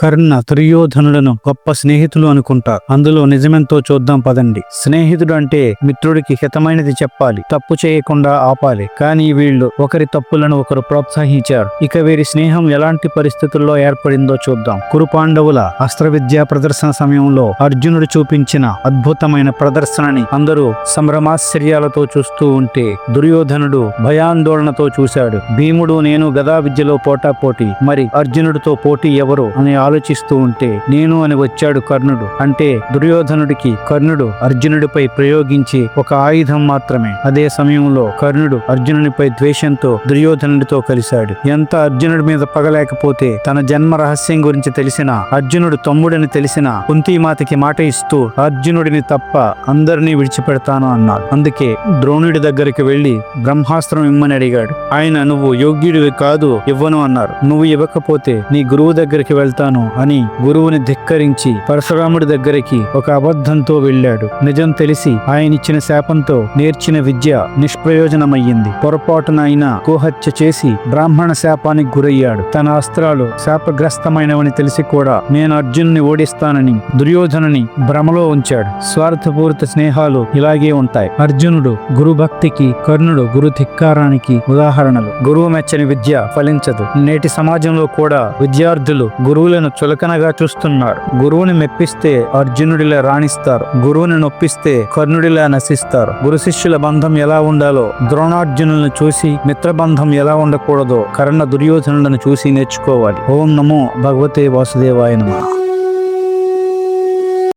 కర్ణ దుర్యోధనులను గొప్ప స్నేహితులు అనుకుంటారు అందులో నిజమెంతో చూద్దాం పదండి. స్నేహితుడు అంటే మిత్రుడికి హితమైనది చెప్పాలి తప్పు చేయకుండా ఆపాలి. కానీ వీళ్ళు ఒకరి తప్పులను ఒకరు ప్రోత్సహించారు. ఇక వీరి స్నేహం ఎలాంటి పరిస్థితుల్లో ఏర్పడిందో చూద్దాం. కురు పాండవుల అస్త్ర విద్యా ప్రదర్శన సమయంలో అర్జునుడు చూపించిన అద్భుతమైన ప్రదర్శనని అందరూ సంభ్రమాశ్చర్యాలతో చూస్తూ ఉంటే దుర్యోధనుడు భయాందోళనతో చూశాడు. భీముడు నేను గదా విద్యలో పోటా పోటీ మరి అర్జునుడితో పోటీ ఎవరు? అని ఆలోచిస్తూ ఉంటే నేను అని వచ్చాడు కర్ణుడు. అంటే దుర్యోధనుడికి కర్ణుడు అర్జునుడిపై ప్రయోగించి ఒక ఆయుధం మాత్రమే. అదే సమయంలో కర్ణుడు అర్జునునిపై ద్వేషంతో దుర్యోధనుడితో కలిశాడు. ఎంత అర్జునుడి మీద పగలేకపోతే తన జన్మ రహస్యం గురించి తెలిసిన అర్జునుడు తమ్ముడని తెలిసిన కుంతీమాతకి మాట ఇస్తూ అర్జునుడిని తప్ప అందరినీ విడిచిపెడతాను అన్నాడు. అందుకే ద్రోణుడి దగ్గరికి వెళ్ళి బ్రహ్మాస్త్రం ఇమ్మని అడిగాడు. ఆయన నువ్వు యోగ్యుడివి కాదు ఇవ్వను అన్నారు. నువ్వు ఇవ్వకపోతే నీ గురువు దగ్గరికి వెళ్తాను అని గురువుని ధిక్కరించి పరశురాముడి దగ్గరికి ఒక అబద్ధంతో వెళ్ళాడు. నిజం తెలిసి ఆయనిచ్చిన శాపంతో నేర్చిన విద్య నిష్ప్రయోజనమయ్యింది. పొరపాటున ఆయన గోహత్య చేసి బ్రాహ్మణ శాపానికి గురయ్యాడు. తన అస్త్రాలు శాపగ్రస్తమైనవని తెలిసి కూడా నేను అర్జునుని ఓడిస్తానని దుర్యోధనని భ్రమలో ఉంచాడు. స్వార్థపూరిత స్నేహాలు ఇలాగే ఉంటాయి. అర్జునుడు గురుభక్తికి కర్ణుడు గురు ధిక్కారానికి ఉదాహరణలు. గురువు మెచ్చని విద్య ఫలించదు. నేటి సమాజంలో కూడా విద్యార్థులు గురువులను చులకనగా చూస్తున్నారు. గురువుని మెప్పిస్తే అర్జునుడిలా రాణిస్తారు. గురువుని నొప్పిస్తే కర్ణుడిలా నశిస్తారు. గురు శిష్యుల బంధం ఎలా ఉండాలో ద్రోణార్జునులను చూసి మిత్రబంధం ఎలా ఉండకూడదో కర్ణ దుర్యోధనులను చూసి నేర్చుకోవాలి. ఓం నమో భగవతే వాసుదేవాయ నమః.